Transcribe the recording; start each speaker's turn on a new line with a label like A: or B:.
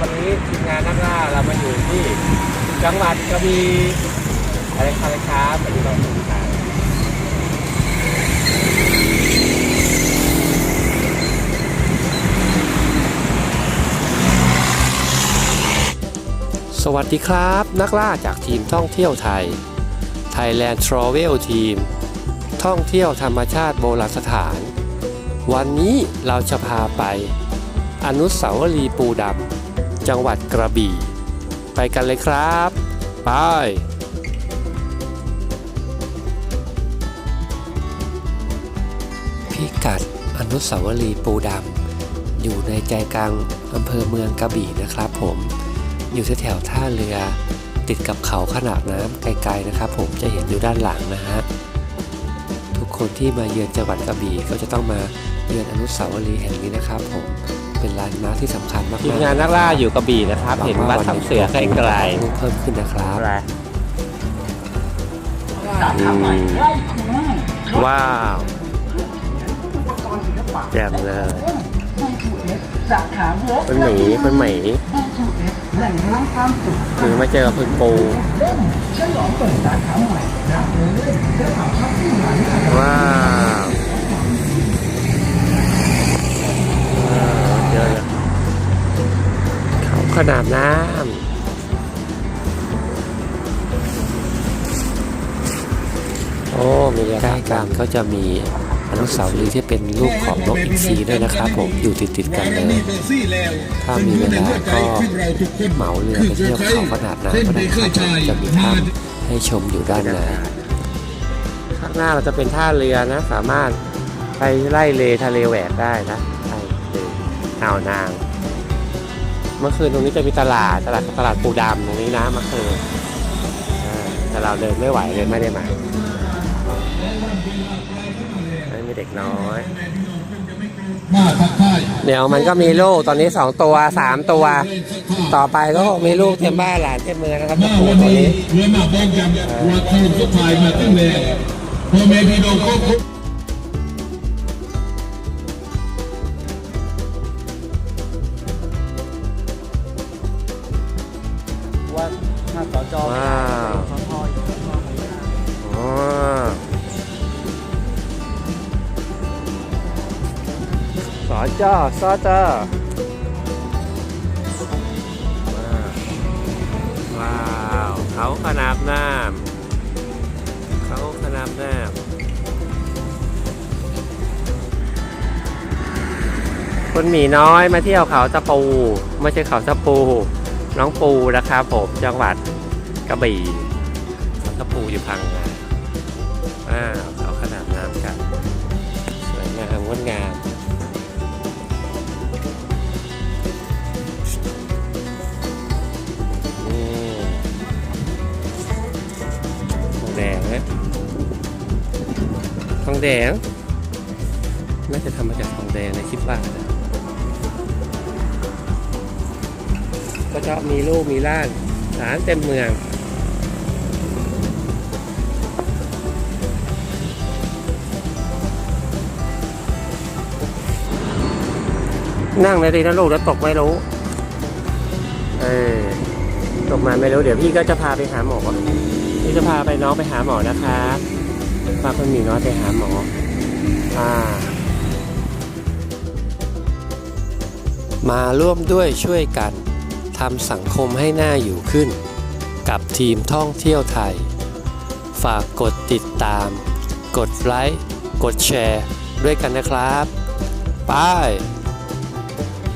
A: วันนี้ทีมงานนักล่าเรามาอยู่ที่จังหวัดกระบี่อะไรครับครับวันนี้เราถึงกันสวัสดีครับ นักล่าจากทีมท่องเที่ยวไทย Thailand Travel Team ท่องเที่ยวธรรมชาติโบราณสถาน วันนี้เราจะพาไปอนุสาวรีย์ปูดำ จังหวัดกระบี่ ไปกันเลยครับ ไปพิกัดอนุสาวรีย์ปูดำอยู่ในใจกลางอำเภอเมืองกระบี่นะครับผม อยู่แถวท่าเรือติดกับเขาขนาดน้ำไกลๆนะครับ ผมจะเห็นอยู่ด้านหลังนะฮะทุกคนที่มาเยือนจังหวัดกระบี่ก็จะต้องมาเยือนอนุสาวรีย์แห่งนี้นะครับผม เป็นแลนด์มาร์คที่สำคัญมากๆ
B: ทีมงานนักล่าอยู่กระบี่นะครับ เห็นวัดทับเสือไกล
A: เพิ่มขึ้นนะครับ
B: ๆอะไรว้าวแจ่มเลย
C: จากขาเยอะ
B: เป็นหมีเป็นหมี
C: แหล่งร้างความสุข
B: คือมาเจอคุณปู
C: เล่นฉลองเปิดสาขาใหม่รักเลยเล่นเจ้าข่าวชอบที่หลัง
B: ว้าวว้ ขาขนาดน้ำโอ้มีเรือ
A: ใกล้
B: ใกล้
A: กั
B: กันน
A: ก็จะมีอนุสาวรีย์ที่เป็นรูปของนกอินทรีด้วยนะครับ ผมอยู่ติดๆกันเลย ถ้ามีเวลาก็เหมาเรือไปเที่ยวเขาขนาดน้ำก็ได้นะครับจะมีถ้ำให้ชมอยู่ด้านใน
B: ข้างหน้าเราจะเป็นท่าเรือนะ สามารถไปไล่เลทะเลแหวกได้นะไล่เลอ่าวนางเมื่อคืนตรงนี้จะมีตลาดตลาดตลาดปูดำตรงนี้นะเมื่อคืนอ่าแต่เราเดินไม่ไหวเลยไม่ได้มาไม่มีเด็กน้อย
D: มาทักทาย
B: เดี๋ยวมันก็มีลูกตอนนี้สองตัวสามตัว ต่อไปก็คงมีลูกเต็มบ้านหลานเต็มเมืองนะครับ
D: มา
B: ปู
D: วัน
B: ตัว
D: นี้
B: นี้
D: เรือมาบ้องกันวัดทางสุดท้ายมาตั้งแต่พ่อแม่พี่น้อง ครอบครัว
A: ว่าถ้าจ
B: ว้าวอ๋อสอจอสอจอว้าว เขาขนาบน้ำเขาขนาบน้ำคุณหมีน้อยมาเที่ยวเขาตะปู ไม่ใช่เขาตะปู น้องปูนะครับผมจังหวัดกระบี่เขาตะปูอยู่พังงาอ้าวเขาขนาดน้ำกันสวยงามงดงามทองแดงนะทองแดง น่าจะทำมาจากทองแดงนะคิดว่านะ ก็ชอบมีลูกมีล้านหลานเต็มเมือง นั่งเลยดีนะลูกแล้วตกไม่รู้ เออตกมาไม่รู้ เดี๋ยวพี่ก็จะพาไปหาหมอพี่จะพาไปน้องไปหาหมอนะคะพาคนหมีน้อยไปหาหมอ อ่า
A: มาร่วมด้วยช่วยกัน ทำสังคมให้น่าอยู่ขึ้น กับทีมท่องเที่ยวไทย ฝากกดติดตาม กดไลค์ กดแชร์ ด้วยกันนะครับ ไป